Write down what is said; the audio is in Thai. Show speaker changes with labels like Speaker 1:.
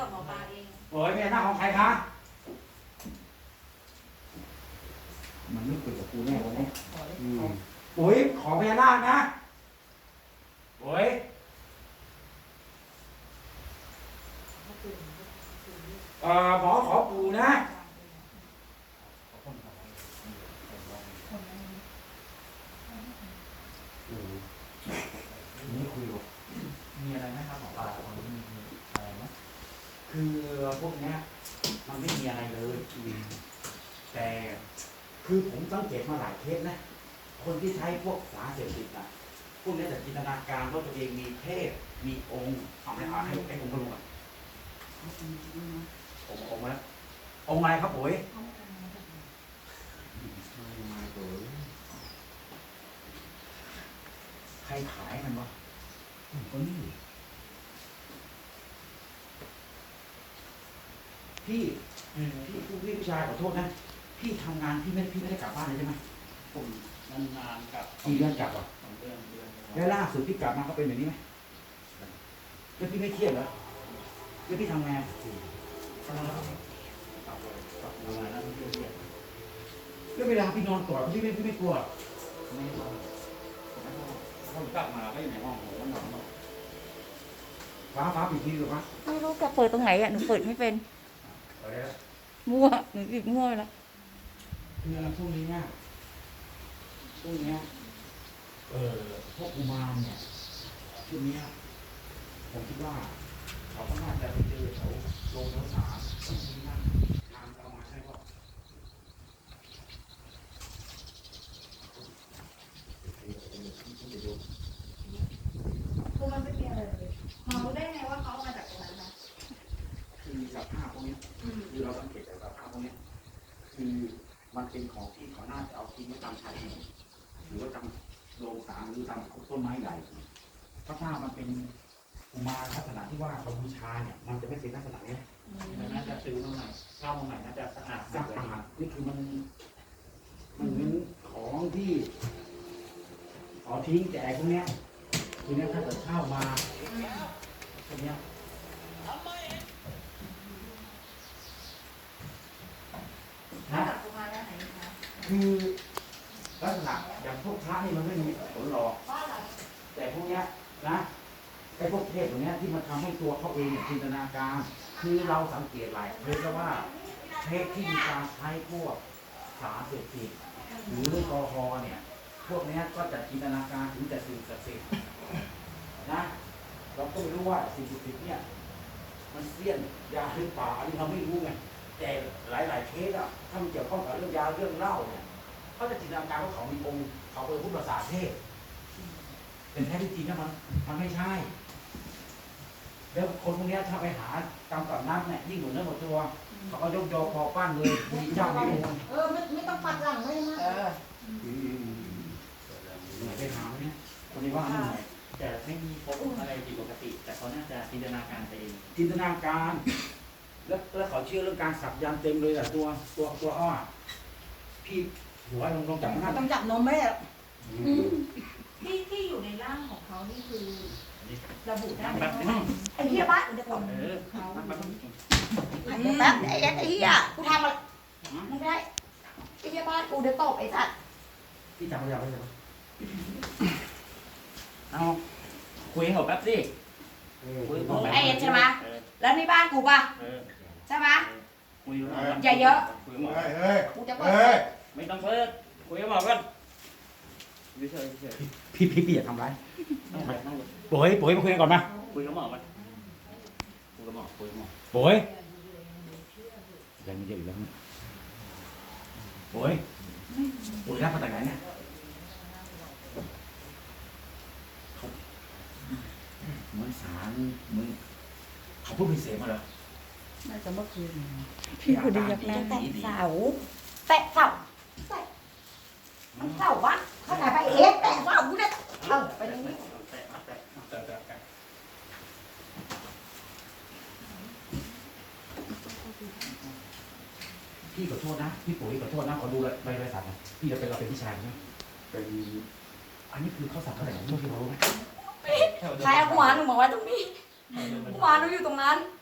Speaker 1: กับหมอปลาเอง
Speaker 2: โอ้ยแม่หน้าของใครคะ มันไม่คุยกับกูแน่วันนี้โอ้ยขอพญานาคนะโอ้ยเอ่อหมอขอปู่นะ นี่คุยกับ
Speaker 3: มีอะไรไหมครับหมอปลาตอนนี้มีอะไรไหม
Speaker 2: คือพวกเนี้ยมันไม่มีอะไรเลยแต่คือผมสังเกตมาหลายเคสนะ คนที่ใช้พวกสารเสพติดอะพวกเนี้ยจะจินตนาการว่าตัวเองมีเทพมีองค์เอาไปเอาให้ให้องค์พระลุงอะองค์องค์อะไรองค์อะไรครับปุ๋ยใครขายมันวะคนนี้ พี่พี่ผู้พี่ผู้ชายขอโทษนะ พี่ทำงานพี่ไม่พี่ไม่ได้กลับบ้านเลยใช่ไหม
Speaker 3: ผมนานๆกับ
Speaker 2: กี่เดือนกลับอะ
Speaker 3: สองเดือนเดือน
Speaker 2: แล้วล่าสุดพี่กลับมาเขาเป็นแบบนี้ไหมแล้วพี่ไม่เครียดเหรอแล้วพี่ทำไงาน
Speaker 3: กลับเลยกลับทำงานแล้วไม่เครียด
Speaker 2: แล้วเวลาพี่นอนกอดพี่ไม่พี่ไม่กลัว
Speaker 3: ไม่ได้ผมกลับมาก็อยู่ในห้องผมก็นอน
Speaker 2: ฟ้าฟ้าปิดทีหรือเปล่า
Speaker 1: ไม่รู้แกเปิดตรงไหนอะหนูเปิดไม่เป็น
Speaker 2: เอาได้แล้ว
Speaker 1: มั่วหนูหยิบมั่วไปแล้ว
Speaker 2: คืออะไรพวกนี้เนี่ยพวกเนี้ยเออพวกกุมารเนี่ยช่วงเนี้ยผมคิดว่า เขาก็น่าจะไปเจอแถวโรงแถวสามตรงนี้นั่นทางเอามาใช่ป่ะ
Speaker 1: คือมันไม่มีอะไรเลยหมอรู้ได้ไงว่าเขาเอามาจากตรงนั้นนะ
Speaker 2: คือสภาพพวกเนี้ยคือเราสังเกตจากสภาพพวกเนี้ยคือมันเป็นของที่เขาน่าจะเอาทิ้งไว้ตามชายหาดหรือว่าตามโรงสารหรือตามต้นไม้ใหญ่ถ้าภาพมันเป็นกุมารลักษณะที่ว่าเขาบูชาเนี่ย มันจะไม่เป็นลักษณะเนี้ย
Speaker 3: แล้วน่าจะซื้อมาใหม่เช่ามาใหม่น่าจะสะอาด
Speaker 2: สะอาดนี่คือมันมันเหมือนของที่เอาทิ้งแจกพวกเนี้ยทีเนี้ยถ้าเกิดเข้ามาพวกเนี้ย
Speaker 1: ถ้าจากตรงมาแล้วไหน คื
Speaker 2: อลักษณะอย่างพวกพระนี่มันไม่มีผลหรอก แต่พวกเนี้ยนะไอ้พวกเทพตรงเนี้ยที่มันทำให้ตัวเขาเองเนี่ยจินตนาการ คือเราสังเกตหลายเคสแล้วว่าเทพที่มีการใช้พวกสารเสพติดหรือแอลกอฮอล์เนี่ย พวกเนี้ยก็จะจินตนาการถึงแต่สิ่งศักดิ์สิทธิ์นะเราก็ไม่รู้ว่าสิ่งศักดิ์สิทธิ์เนี่ย มันเสี้ยนยาหรือเปล่าอันนี้เราไม่รู้ไง แต่หลายๆเคสอะถ้ามันเกี่ยวข้องกับเรื่องยาเรื่องเหล้าเนี่ยเขาจะจินตนาการว่าเขามีองค์เขาเป็นผู้ประสาทเทพเป็นแท้ที่จริงนะมันมันไม่ใช่ แล้วคนพวกเนี้ยถ้าไปหากรรมกับนักเนี่ยยิ่งหนุนเนื้อหมดตัวเขาก็ยกยอพอปั้นเลยมีเจ้ามีองค์
Speaker 4: เออไม่ไม่ต้องปัดหลังเลยนะ
Speaker 1: เออ
Speaker 2: ไหนไปหาไหมเนี่ยคนนี้ว่าไม่ไหน
Speaker 3: แต่ไม่มีพบอะไรผิดปกติ แต่เขาน่าจะจินตนาการไปเอง
Speaker 2: จินตนาการ แล้วแล้วเขาเชื่อเรื่องการสักยันต์เต็มเลยอะตัวตัวตัวอ้อพี่หัวลงลงจากหน้า
Speaker 4: ต้องจับนมแม่
Speaker 1: ที่ที่อยู่ในร่างของเขานี่คือ ระบุได้ไหม
Speaker 3: แบบ
Speaker 1: ว่า
Speaker 4: ไอ้เหี้ยบ้านจะตบ
Speaker 3: เออ
Speaker 4: แป๊บไอ้ไอ้เหี้ยกูทำอะไรไม่ได้ไอ้เหี้ยบ้านกูจะตบไอ้สัตว์
Speaker 2: พี่จำไม่ได้ไหม
Speaker 3: เอาคุยกับแป๊บสิ คุยกับแป๊บ
Speaker 4: ไอ้เอ็ดใช่ไหม
Speaker 3: เออ
Speaker 4: แล้วนี่บ้านกูป่ะ
Speaker 3: เออ
Speaker 4: ใช่ไหม
Speaker 3: คุยกับหมอ
Speaker 4: อย่าเยอะ
Speaker 3: คุยกับหมอ
Speaker 5: เฮ้ยเฮ้ย
Speaker 4: กูจะเปิ
Speaker 5: เฮ้
Speaker 4: ด
Speaker 5: ย
Speaker 3: ไม่ต้องเปิดคุยกับหมอก่อนเฉยเฉย
Speaker 2: พี่พี่พี่อย่าทำร้าย
Speaker 3: นั่งเลยนั่งเลย
Speaker 2: โบยโบยมาคุยกันก่อนมา
Speaker 3: คุยกับหมอก่อนคุยกับหมอคุยกับหมอ
Speaker 2: โบยยังไม่เยอะอีกแล้วเนี่ยโบยโบยรับมาจากไหนเนี่ยเขา เหมือนสารเหมือนเขาพูดเป็นเสียงมาเหรอ
Speaker 4: น่าจะเมื่อคืน
Speaker 1: พี่คนนี้ยักหน้า
Speaker 4: แตะเสาแตะเสาแตะมันเสาวะเข้าใจไปเอ็ดแตะเสากูเนี่ยเออไปตรงนี้
Speaker 3: แตะแตะแตะแตะ
Speaker 2: พี่ขอโทษนะพี่ปุ๋ยขอโทษนะขอดูใบใบสั่งนะพี่จะเป็นเราเป็นพี่ชายใช่ไหมเป็นอันนี้คือเขาสั่งเท่าไหร่ของพี่เรารู้ไหม
Speaker 4: ใครเอาหัวหนูมาไว้ตรงนี้หัวหนูอยู่ตรงนั้น
Speaker 3: เ